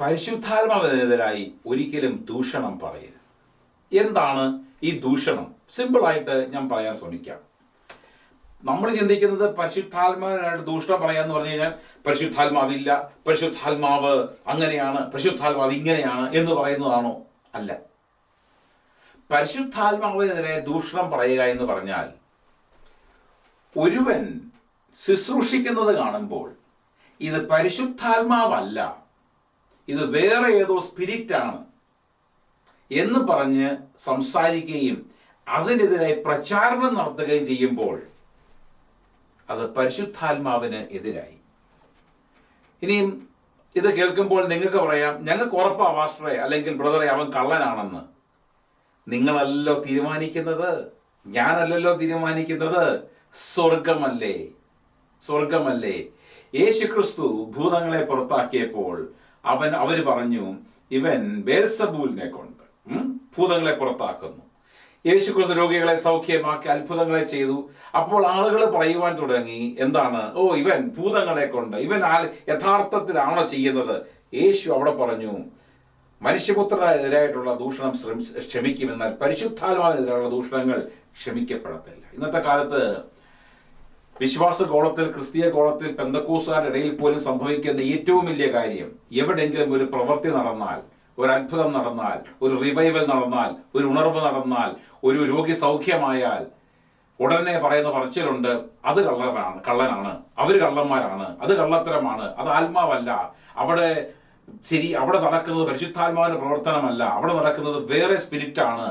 പരിശുദ്ധാത്മാവിനെതിരായി ഒരിക്കലും ദൂഷണം പറയരുത്. എന്താണ് ഈ ദൂഷണം? സിമ്പിളായിട്ട് ഞാൻ പറയാൻ ശ്രമിക്കാം. നമ്മൾ ചിന്തിക്കുന്നത് പരിശുദ്ധാത്മാവിനായിട്ട് ദൂഷണം പറയാന്ന് പറഞ്ഞു കഴിഞ്ഞാൽ പരിശുദ്ധാത്മാവില്ല പരിശുദ്ധാത്മാവ് അങ്ങനെയാണ് പരിശുദ്ധാത്മാവ് ഇങ്ങനെയാണ് എന്ന് പറയുന്നതാണോ? അല്ല. പരിശുദ്ധാത്മാവിനെതിരെ ദൂഷണം പറയുക എന്ന് പറഞ്ഞാൽ ഒരുവൻ ശുശ്രൂഷിക്കുന്നത് കാണുമ്പോൾ ഇത് പരിശുദ്ധാത്മാവല്ല ഇത് വേറെ ഏതോ സ്പിരിറ്റാണ് എന്ന് പറഞ്ഞ് സംസാരിക്കുകയും അതിനെതിരെ പ്രചാരണം നടത്തുകയും ചെയ്യുമ്പോൾ അത് പരിശുദ്ധാത്മാവിന് എതിരായി. ഇനിയും ഇത് കേൾക്കുമ്പോൾ നിങ്ങൾക്ക് പറയാം ഞങ്ങൾക്ക് ഉറപ്പാ മാസ്റ്ററെ അല്ലെങ്കിൽ ബ്രദറെ അവൻ കള്ളനാണെന്ന്. നിങ്ങളല്ലോ തീരുമാനിക്കുന്നത്? ഞാനല്ലല്ലോ തീരുമാനിക്കുന്നത്? സ്വർഗമല്ലേ സ്വർഗമല്ലേ യേശുക്രിസ്തു ഭൂതങ്ങളെ പുറത്താക്കിയപ്പോൾ അവൻ അവർ പറഞ്ഞു ഇവൻ ബേൽസബൂലിനെ കൊണ്ട് ഭൂതങ്ങളെ പുറത്താക്കുന്നു. യേശുക്രിസ്തു രോഗികളെ സൗഖ്യമാക്കി അത്ഭുതങ്ങളെ ചെയ്തു. അപ്പോൾ ആളുകൾ പറയുവാൻ തുടങ്ങി എന്താണ്? ഓ ഇവൻ ഭൂതങ്ങളെ കൊണ്ട് ഇവൻ ആ- യഥാർത്ഥത്തിലാണോ ചെയ്യുന്നത്? യേശു അവിടെ പറഞ്ഞു മനുഷ്യപുത്രനെതിരായിട്ടുള്ള ദൂഷണം ശ്രമി- ക്ഷമിക്കും എന്നാൽ പരിശുദ്ധാത്മാവിനെതിരായുള്ള ദൂഷണങ്ങൾ ക്ഷമിക്കപ്പെടത്തില്ല. ഇന്നത്തെ കാലത്ത് വിശ്വാസ കോളത്തിൽ ക്രിസ്തീയ കോളത്തിൽ പെന്തക്കൂസുകാരുടെ ഇടയിൽ പോലും സംഭവിക്കുന്ന ഏറ്റവും വലിയ കാര്യം എവിടെങ്കിലും ഒരു പ്രവൃത്തി നടന്നാൽ ഒരു അത്ഭുതം നടന്നാൽ ഒരു റിവൈവൽ നടന്നാൽ ഒരു ഉണർവ് നടന്നാൽ ഒരു രോഗി സൗഖ്യമായാൽ ഉടനെ പറയുന്ന പറച്ചിലുണ്ട് അത് കള്ളനാണ് കള്ളനാണ് അവർ കള്ളന്മാരാണ് അത് കള്ളത്തരമാണ് അത് ആത്മാവല്ല അവിടെ ശരി അവിടെ നടക്കുന്നത് പരിശുദ്ധാത്മാവിന്റെ പ്രവർത്തനമല്ല അവിടെ നടക്കുന്നത് വേറെ സ്പിരിറ്റാണ്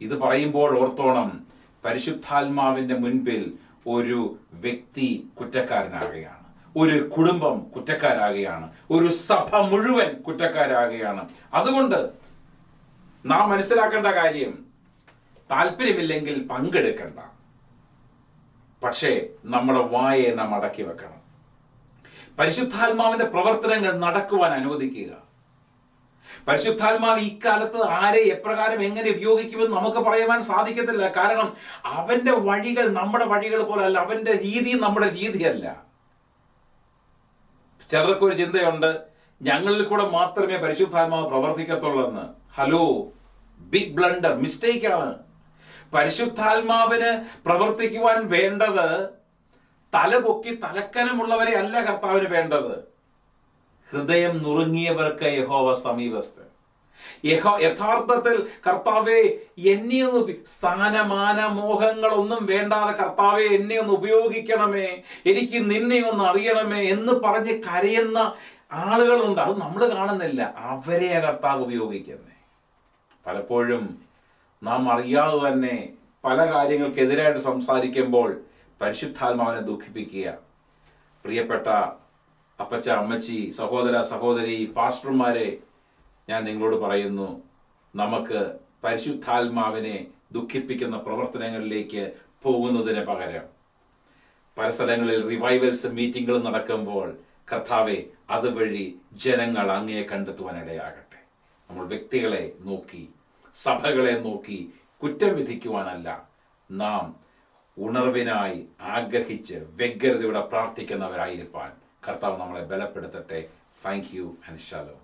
ഇത് പറയുമ്പോൾ ഓർത്തോണം പരിശുദ്ധാത്മാവിന്റെ മുൻപിൽ ഒരു വ്യക്തി കുറ്റക്കാരനാകുകയാണ്. ഒരു കുടുംബം കുറ്റക്കാരാകുകയാണ്. ഒരു സഭ മുഴുവൻ കുറ്റക്കാരാകുകയാണ്. അതുകൊണ്ട് നാം മനസ്സിലാക്കേണ്ട കാര്യം താല്പര്യമില്ലെങ്കിൽ പങ്കെടുക്കണ്ട. പക്ഷേ നമ്മുടെ വായെ നാം അടക്കി വെക്കണം പരിശുദ്ധാത്മാവിന്റെ പ്രവർത്തനങ്ങൾ നടക്കുവാൻ അനുവദിക്കുക. പരിശുദ്ധാത്മാവ് ഇക്കാലത്ത് ആരെ എപ്രകാരം എങ്ങനെ ഉപയോഗിക്കുമെന്ന് നമുക്ക് പറയുവാൻ സാധിക്കത്തില്ല. കാരണം അവന്റെ വഴികൾ നമ്മുടെ വഴികൾ പോലെ അല്ല അവന്റെ രീതി നമ്മുടെ രീതിയല്ല. ചിലർക്ക് ഒരു ചിന്തയുണ്ട് ഞങ്ങളിൽ കൂടെ മാത്രമേ പരിശുദ്ധാത്മാവ് പ്രവർത്തിക്കത്തുള്ളൂ എന്ന് ഹലോ ബിഗ് ബ്ലണ്ടർ മിസ്റ്റേക്ക് ആണ്. പരിശുദ്ധാത്മാവിന് പ്രവർത്തിക്കുവാൻ വേണ്ടത് തലപൊക്കി തലക്കനമുള്ളവരെ അല്ല കർത്താവിന് വേണ്ടത്. ഹൃദയം നുറുങ്ങിയവർക്ക് യഹോവ സമീപസ്ഥൻ. യഹോ യഥാർത്ഥത്തിൽ കർത്താവെ എന്നെ ഒന്ന് സ്ഥാനമാന മോഹങ്ങളൊന്നും വേണ്ടാതെ കർത്താവെ എന്നെ ഒന്ന് ഉപയോഗിക്കണമേ എനിക്ക് നിന്നെ ഒന്ന് അറിയണമേ എന്ന് പറഞ്ഞ് കരയുന്ന ആളുകളുണ്ട്. അത് നമ്മൾ കാണുന്നില്ല. അവരെ കർത്താവ് ഉപയോഗിക്കുന്നത്. പലപ്പോഴും നാം അറിയാതെ തന്നെ പല കാര്യങ്ങൾക്കെതിരായിട്ട് സംസാരിക്കുമ്പോൾ പരിശുദ്ധാത്മാവിനെ ദുഃഖിപ്പിക്കുക. പ്രിയപ്പെട്ട അപ്പച്ച അമ്മച്ചി സഹോദര സഹോദരി പാസ്റ്റർമാരെ ഞാൻ നിങ്ങളോട് പറയുന്നു നമുക്ക് പരിശുദ്ധാത്മാവിനെ ദുഃഖിപ്പിക്കുന്ന പ്രവർത്തനങ്ങളിലേക്ക് പോകുന്നതിന് പകരം. പല സ്ഥലങ്ങളിൽ റിവൈവൽസ് മീറ്റിംഗുകൾ നടക്കുമ്പോൾ കർത്താവെ അതുവഴി ജനങ്ങൾ അങ്ങേ കണ്ടെത്തുവാനിടയാകട്ടെ. നമ്മൾ വ്യക്തികളെ നോക്കി സഭകളെ നോക്കി കുറ്റം വിധിക്കുവാനല്ല നാം ഉണർവിനായി ആഗ്രഹിച്ച് വ്യഗ്രതയോടെ പ്രാർത്ഥിക്കുന്നവരായിരിക്കാൻ കർത്താവ് നമ്മളെ ബലപ്പെടുത്തട്ടെ. Thank you and shallow